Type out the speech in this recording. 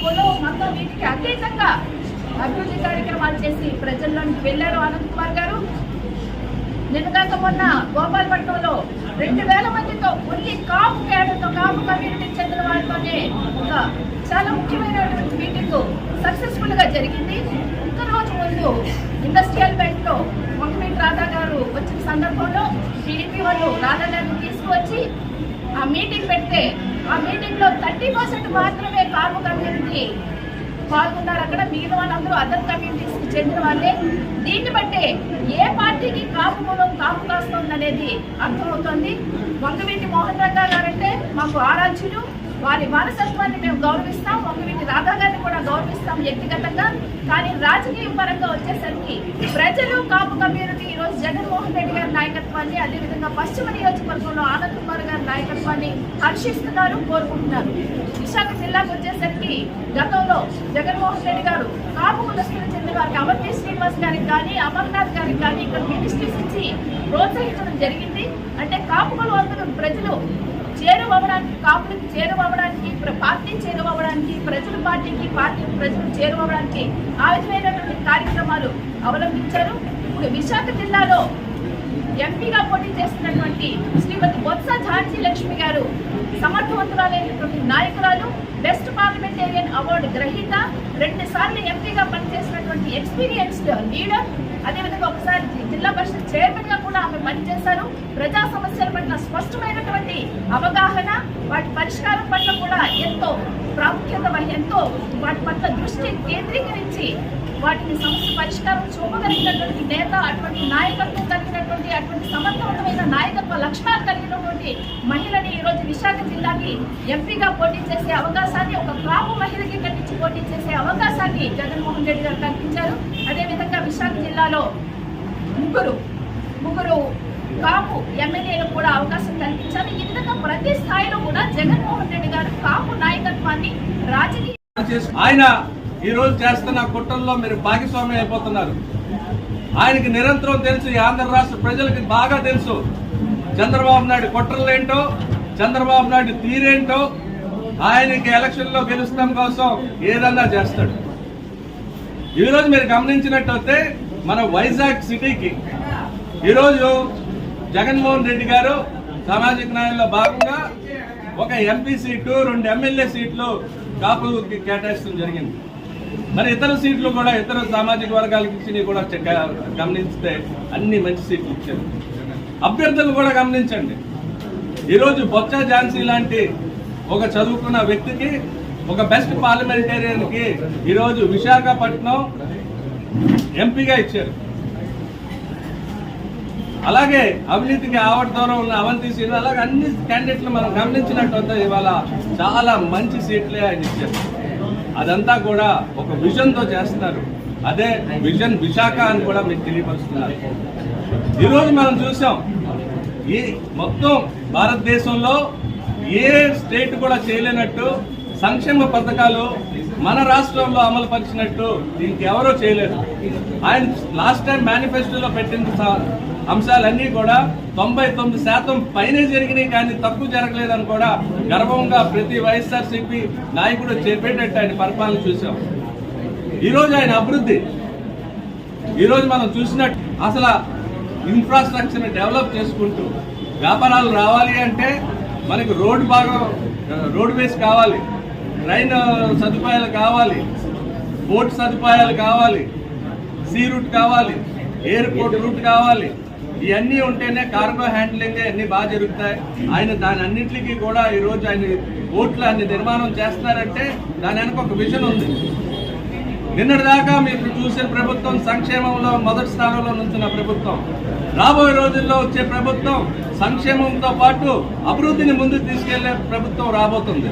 పొలం మొత్తం వీటికి అతీతంగా అభివృద్ధి కార్యక్రమాలు చేసి ప్రజల్లోనికి వెళ్ళారు అనంత్ కుమార్ గారు. నిన్నగాక మొన్న గోపాలపట్నంలో రెండు వేల మందితో ఓన్లీ కాపు కేడర్తో కాపు కమ్యూనిటీకి చెందిన వారితోనే ఒక చాలా ముఖ్యమైనటువంటి మీటింగ్ సక్సెస్ఫుల్గా జరిగింది. ఒక రోజు ముందు ఇండస్ట్రియల్ బ్యాంక్లో మొక్కమీటి రాధా గారు వచ్చిన సందర్భంలో టీడీపీ వాళ్ళు రాధా గారిని తీసుకువచ్చి ఆ మీటింగ్ పెడితే ఆ మీటింగ్లో థర్టీ పర్సెంట్ మాత్రమే కాపు కమ్యూనిటీ పాల్గొన్నారు అక్కడ. మిగిలిన వాళ్ళందరూ అదర్ కమ్యూనిటీస్కి చెందిన వాళ్ళే. దీన్ని బట్టే ఏ పార్టీకి కాపు మూలం కాపు కాస్తుంది అనేది అర్థమవుతుంది. వంగవీటి మోహన్ రాజా గారంటే మాకు ఆరాధ్యులు. వారి వారసత్వాన్ని మేము గౌరవిస్తాం. వంగవీటి రాధా గారిని కూడా గౌరవిస్తాం వ్యక్తిగతంగా. కానీ రాజకీయ పరంగా వచ్చేసరికి ప్రజలు కాపు కమ్యూనిటీ ఈరోజు జగన్మోహన్ రెడ్డి గారి నాయకత్వాన్ని అదేవిధంగా పశ్చిమ నియోజకవర్గంలో నాయకత్వాన్ని హర్షిస్తున్నారు కోరుకుంటున్నారు. విశాఖ జిల్లాకు వచ్చేసరికి గతంలో జగన్మోహన్ రెడ్డి గారు కాపు కులస్తులకు చెందిన వారికి అవంతి శ్రీనివాస్ గారికి కానీ అమర్నాథ్ గారికి కానీ ఇక్కడ మినిస్ట్రీస్ ఇచ్చి ప్రోత్సహించడం జరిగింది. అంటే కాపు కులవంతులు ప్రజలు చేరువవడానికి కాపులకు చేరువవడానికి ప్ర- పార్టీ చేరువవడానికి ప్రజల పార్టీకి పార్టీ ప్రజలు చేరువవడానికి ఆ విధమైనటువంటి కార్యక్రమాలు అవలంబించారు. ఇప్పుడు విశాఖ జిల్లాలో ఎంపీగా పోటీ చేస్తున్నటువంటి శ్రీమతి బొత్స ఝాన్సీ లక్ష్మి గారు సమర్థవంతురాలైనటువంటి నాయకురాలు బెస్ట్ పార్లమెంటేరియన్ అవార్డు గ్రహీత రెండు సార్లు ఎంపీగా పనిచేసినటువంటి ఎక్స్పీరియన్స్డ్ లీడర్ అదేవిధంగా ఒకసారి జిల్లా పరిషత్ చైర్మన్గా కూడా ఆమె పనిచేశారు. ప్రజా సమస్యల పట్ల స్పష్టమైనటువంటి అవగాహన వాటి పరిష్కారం పట్ల కూడా ఎంతో ప్రాముఖ్యత ఎంతో వాటి పట్ల దృష్టి కేంద్రీకరించి వాటిని సమస్య పరిష్కారం చూపగలిగినటువంటి నేత అటువంటి నాయకత్వం కలిగినటువంటి అటువంటి సమర్థవంతమైన నాయకత్వ లక్షణాలు కలిగినటువంటి మహిళని ఈరోజు విశాఖ జిల్లాకి ఎంపీగా పోటీ చేసే అవకాశాన్ని ఒక కాపు మహిళకి కట్టించి పోటీ చేసే అవకాశాన్ని జగన్మోహన్ రెడ్డి గారు కల్పించారు. అదేవిధంగా విశాఖ జిల్లాలో ముగ్గురు ముగ్గురు కాపు ఎమ్మెల్యేలకు కూడా అవకాశం కల్పించారు. ఈ విధంగా ప్రతి స్థాయిలో కూడా జగన్మోహన్ రెడ్డి గారు కాపు నాయకత్వాన్ని రాజకీయ ఆయన ఈరోజు చేస్తున్న కుట్రల్లో మీరు భాగస్వామి అయిపోతున్నారు. ఆయనకి నిరంతరం తెలుసు ఈ ఆంధ్ర రాష్ట్ర ప్రజలకి బాగా తెలుసు. చంద్రబాబు నాయుడు కుట్రలేంటో చంద్రబాబు నాయుడు తీరేంటో ఆయనకి ఎలక్షన్లో గెలుస్తాం కోసం ఏదన్నా చేస్తాడు. ఈ రోజు మీరు గమనించినట్టయితే మన వైజాగ్ సిటీకి ఈరోజు జగన్మోహన్ రెడ్డి గారు సామాజిక న్యాయంలో భాగంగా ఒక ఎంపీ సీటు రెండు ఎమ్మెల్యే సీట్లు కాపులకి కేటాయించడం జరిగింది. మరి ఇతర సీట్లు కూడా ఇతర సామాజిక వర్గాలకు ఇచ్చినవి కూడా గమనిస్తే అన్ని మంచి సీట్లు ఇచ్చారు. అభ్యర్థులు కూడా గమనించండి. ఈరోజు బొత్స ఝాన్సీ లాంటి ఒక చదువుకున్న వ్యక్తికి ఒక బెస్ట్ పార్లమెంటేరియన్కి ఈరోజు విశాఖపట్నం ఎంపీగా ఇచ్చారు. అలాగే అవినీతికి ఆవడ దూరం ఉన్న అవంతి సీట్లు అలాగే అన్ని క్యాండిడేట్లు మనం గమనించినట్టు ఇవాళ చాలా మంచి సీట్లే ఆయన ఇచ్చారు. అదంతా కూడా ఒక విజన్తో చేస్తున్నారు. అదే విజన్ విశాఖ అని కూడా మీకు తెలియపరుస్తున్నారు. ఈరోజు మనం చూసాం ఈ మొత్తం భారతదేశంలో ఏ స్టేట్ కూడా చేయలేనట్టు సంక్షేమ పథకాలు మన రాష్ట్రంలో అమలు పరిచినట్టు దీనికి ఎవరో చేయలేరు ఆయన లాస్ట్ టైం మేనిఫెస్టోలో పెట్టిన అంశాలన్నీ కూడా తొంభై తొమ్మిది శాతం పైనే జరిగినాయి కానీ తక్కువ జరగలేదని కూడా గర్వంగా ప్రతి వైఎస్ఆర్సీపీ నాయకుడు చెప్పేటట్టు ఆయన పరిపాలన చూసాం ఈరోజు ఆయన అభివృద్ధి. ఈరోజు మనం చూసినట్టు అసలు ఇన్ఫ్రాస్ట్రక్చర్ డెవలప్ చేసుకుంటూ వ్యాపారాలు రావాలి అంటే మనకు రోడ్డు బాగా రోడ్ వేస్ కావాలి ట్రైన్ సదుపాయాలు కావాలి బోట్ సదుపాయాలు కావాలి సీ రూట్ కావాలి ఎయిర్పోర్ట్ రూట్ కావాలి ఇవన్నీ ఉంటేనే కార్గో హ్యాండ్లింగ్ అన్ని బాగా జరుగుతాయి. ఆయన దాని అన్నింటికి కూడా ఈరోజు ఆయన ఓట్లు అన్ని నిర్మాణం చేస్తున్నారంటే దాని వెనక ఒక విజన్ ఉంది. నిన్నటిదాకా మీరు చూసిన ప్రభుత్వం సంక్షేమంలో మొదటి స్థానంలో నుంచిన ప్రభుత్వం. రాబోయే రోజుల్లో వచ్చే ప్రభుత్వం సంక్షేమంతో పాటు అభివృద్ధిని ముందుకు తీసుకెళ్ళే ప్రభుత్వం రాబోతుంది.